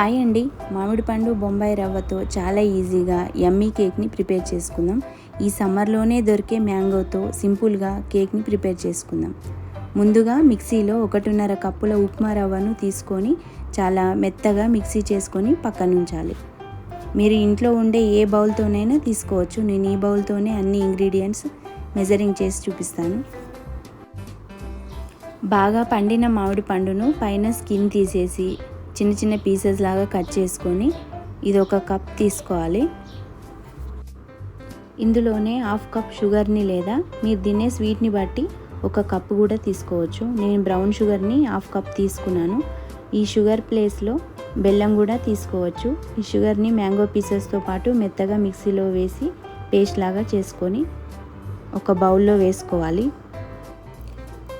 Hi అండి మామిడి పండు బొంబాయి రవ్వతో చాలా ఈజీగా యమ్మీ కేక్ని ప్రిపేర్ చేసుకుందాం ఈ సమ్మర్లోనే దొరికే మ్యాంగోతో సింపుల్గా కేక్ని ప్రిపేర్ చేసుకుందాం ముందుగా మిక్సీలో ఒకటిన్నర కప్పుల ఉప్మా రవ్వను తీసుకొని చాలా మెత్తగా మిక్సీ చేసుకొని పక్కనుంచాలి మీరు ఇంట్లో ఉండే ఏ బౌల్తోనైనా తీసుకోవచ్చు నేను ఈ బౌల్తోనే అన్ని ఇంగ్రీడియంట్స్ మెజరింగ్ చేసి చూపిస్తాను బాగా పండిన మామిడి పండును పైన స్కిన్ తీసేసి చిన్న చిన్న పీసెస్ లాగా కట్ చేసుకొని ఇది ఒక కప్ తీసుకోవాలి ఇందులోనే హాఫ్ కప్ షుగర్ని లేదా మీరు తినే స్వీట్ని బట్టి ఒక కప్పు కూడా తీసుకోవచ్చు నేను బ్రౌన్ షుగర్ని హాఫ్ కప్ తీసుకున్నాను ఈ షుగర్ ప్లేస్లో బెల్లం కూడా తీసుకోవచ్చు ఈ షుగర్ని మ్యాంగో పీసెస్తో పాటు మెత్తగా మిక్సీలో వేసి పేస్ట్ లాగా చేసుకొని ఒక బౌల్లో వేసుకోవాలి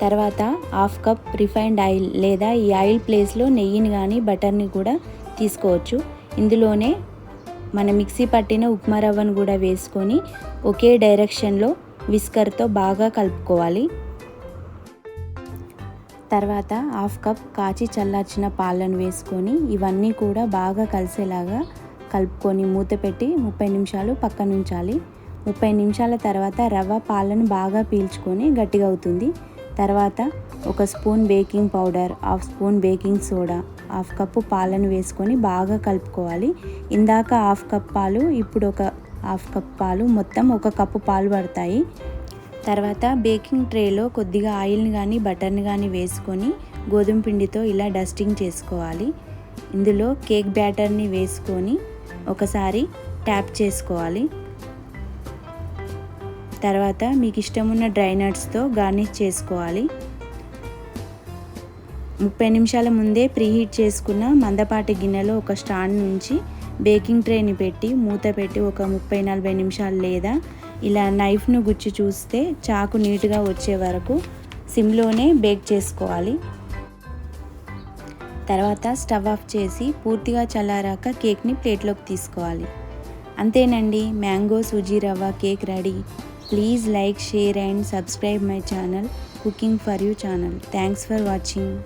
తర్వాత హాఫ్ కప్ రిఫైన్డ్ ఆయిల్ లేదా ఈ ఆయిల్ ప్లేస్లో నెయ్యిని కానీ బటర్ని కూడా తీసుకోవచ్చు ఇందులోనే మన మిక్సీ పట్టిన ఉప్మా రవ్వను కూడా వేసుకొని ఒకే డైరెక్షన్లో విస్కర్తో బాగా కలుపుకోవాలి తర్వాత హాఫ్ కప్ కాచి చల్లార్చిన పాలను వేసుకొని ఇవన్నీ కూడా బాగా కలిసేలాగా కలుపుకొని మూత పెట్టి ముప్పై నిమిషాలు పక్కనుంచాలి ముప్పై నిమిషాల తర్వాత రవ్వ పాలను బాగా పీల్చుకొని గట్టిగా అవుతుంది తర్వాత ఒక spoon baking powder half spoon baking soda half cup పాలను వేసుకొని బాగా కలుపుకోవాలి ఇందాక హాఫ్ కప్ పాలు ఇప్పుడు ఒక హాఫ్ కప్ పాలు మొత్తం ఒక కప్పు పాలు పడతాయి తర్వాత బేకింగ్ ట్రేలో కొద్దిగా ఆయిల్ని కానీ బటర్ని కానీ వేసుకొని గోధుమ పిండితో ఇలా డస్టింగ్ చేసుకోవాలి ఇందులో కేక్ బ్యాటర్ని వేసుకొని ఒకసారి ట్యాప్ చేసుకోవాలి తర్వాత మీకు ఇష్టమున్న డ్రై నట్స్తో గార్నిష్ చేసుకోవాలి ముప్పై నిమిషాల ముందే ప్రీహీట్ చేసుకున్న మందపాటి గిన్నెలో ఒక స్టాండ్ నుంచి బేకింగ్ ట్రేని పెట్టి మూత పెట్టి ఒక ముప్పై నలభై నిమిషాలు లేదా ఇలా నైఫ్ను గుచ్చి చూస్తే చాకు నీట్గా వచ్చే వరకు సిమ్లోనే బేక్ చేసుకోవాలి తర్వాత స్టవ్ ఆఫ్ చేసి పూర్తిగా చల్లారాక కేక్ని ప్లేట్లోకి తీసుకోవాలి అంతేనండి మ్యాంగో సూజీ రవ్వ cake ready Please like, share and subscribe my channel Cooking for You channel. Thanks for watching.